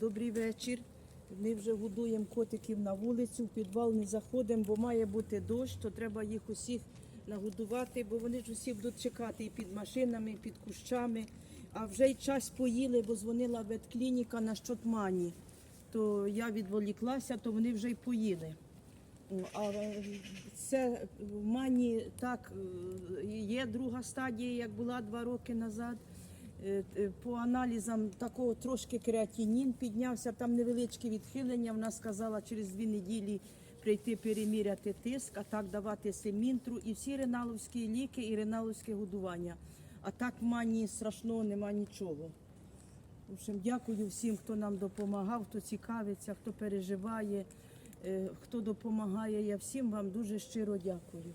Добрий вечір. Ми вже годуємо котиків на вулицю, в підвал не заходимо, бо має бути дощ, то треба їх усіх нагодувати, бо вони ж усі будуть чекати і під машинами, і під кущами. А вже й час поїли, бо дзвонила ветклініка на щотмані. То я відволіклася, то вони вже й поїли. А е, це в мані так е, є друга стадія, як була два роки назад. Е, е, По аналізам такого трошки креатинін піднявся, там невеличке відхилення. Вона сказала через дві неділі прийти переміряти тиск, а так давати семінтру і всі реналовські ліки і реналовське годування. А так мані страшного нема нічого. В общем, дякую всім, хто нам допомагав, хто цікавиться, хто переживає, е, хто допомагає. Я всім вам дуже щиро дякую.